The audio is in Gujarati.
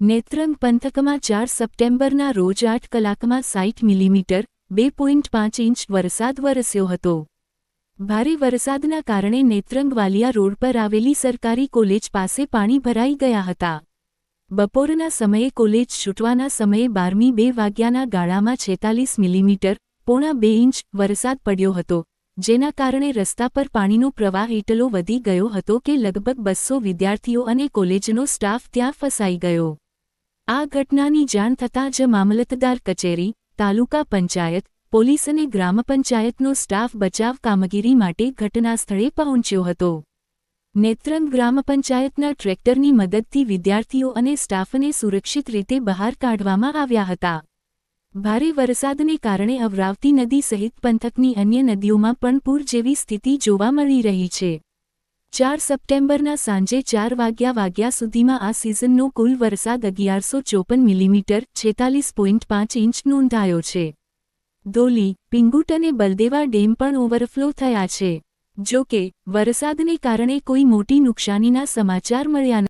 નેત્રંગ પંથકમાં ચાર સપ્ટેમ્બરના રોજ આઠ કલાકમાં સાઠ મિલીમીટર, બે પોઈન્ટ પાંચ ઇંચ વરસાદ વરસ્યો હતો. ભારે વરસાદના કારણે નેત્રંગ વાલિયા રોડ પર આવેલી સરકારી કોલેજ પાસે પાણી ભરાઈ ગયા હતા. બપોરના સમયે કોલેજ છૂટવાના સમયે બારમી બે વાગ્યાના ગાળામાં છેતાલીસ મિલીમીટર, પોણા બે ઇંચ વરસાદ પડ્યો હતો, જેના કારણે રસ્તા પર પાણીનો પ્રવાહ એટલો વધી ગયો હતો કે લગભગ બસો વિદ્યાર્થીઓ અને કોલેજનો સ્ટાફ ત્યાં ફસાઈ ગયો. આ ઘટનાની જાણ થતાં જ મામલતદાર કચેરી, તાલુકા પંચાયત, પોલીસ અને ગ્રામ પંચાયતનો સ્ટાફ બચાવ કામગીરી માટે ઘટનાસ્થળે પહોંચ્યો હતો. નેત્રંગ ગ્રામ પંચાયતના ટ્રેક્ટરની મદદથી વિદ્યાર્થીઓ અને સ્ટાફને સુરક્ષિત રીતે બહાર કાઢવામાં આવ્યા હતા. ભારે વરસાદને કારણે અવરાવતી નદી સહિત પંથકની અન્ય નદીઓમાં પણ પૂર જેવી સ્થિતિ જોવા મળી રહી છે. ચાર સપ્ટેમ્બરના સાંજે ચાર વાગ્યા વાગ્યા સુધીમાં આ સિઝનનો કુલ વરસાદ અગિયારસો ચોપન મિલીમીટર છેતાલીસ પોઈન્ટ પાંચ ઇંચ નોંધાયો છે. ધોલી, પિંગુટ અને બલદેવા ડેમ પણ ઓવરફ્લો થયા છે. જો કે, વરસાદને કારણે કોઈ મોટી નુકસાનીના સમાચાર મળ્યા